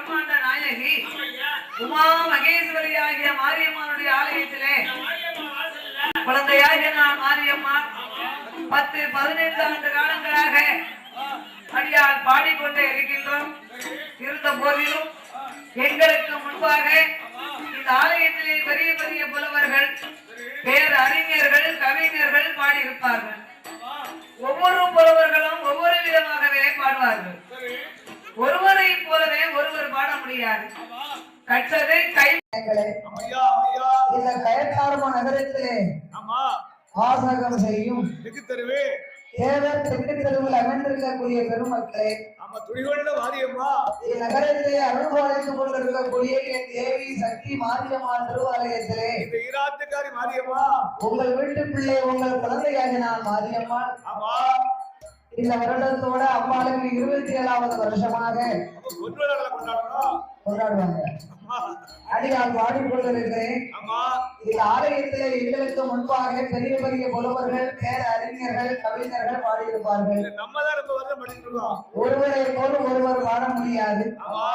பிரம்மாண்ட நாயகி. உமா மகேஸ்வரி ஆகிய மாரியம்மனுடைய ஆலயத்திலே. குழந்தையாகிய நான் மாரியம்மா. பத்து பதினைந்து ஆண்டு காலங்களாக அடியால் பாடிக்கொண்டே இருக்கின்றோம். இருந்த போதிலும் எங்களுக்கு முன்பாக இந்த ஆலயத்திலே பெரிய பெரிய புலவர்கள் பேர் அறிஞர்கள் கவிஞர்கள் பாடியிருப்பார்கள். ஒவ்வொரு புலவர்களும் ஒவ்வொரு விதமாகவே பாடுவார்கள் சரி ஒருவரை போலவே ஒருவர் பாட முடியாது கற்றது கை ஆமையா ஆமையா இந்த கயத்தார்ம நகரத்திலே ஆமா. வாசகம் செய்யும். தேவர் தெற்கு தெருவில் அமைந்திருக்கக்கூடிய பெருமக்களே மாரியம்மா இந்நகரத்திலே அருள்பாலித்துக் கொண்டிருக்கக்கூடிய என் தேவி சக்தி திருவாலயத்திலே மாரியம்மா. உங்கள் வீட்டு பிள்ளை உங்கள் குழந்தையாக நான் மாரியம்மாள். ஆமா. இந்த வருடத்தோட அம்மாளுக்கு இருபத்தி ஏழாவது வருஷமாக கொண்டாடுவாங்க. அடியால் பாடிக்கொண்டிருக்கிறேன் இந்த ஆலயத்திலே எங்களுக்கு முன்பாக பெரிய பெரிய புலவர்கள் பேர அறிஞர்கள் கவிஞர்கள் பாடியிருப்பார்கள். ஒருவரை போல ஒருவர் வாழ முடியாது. ஆமா.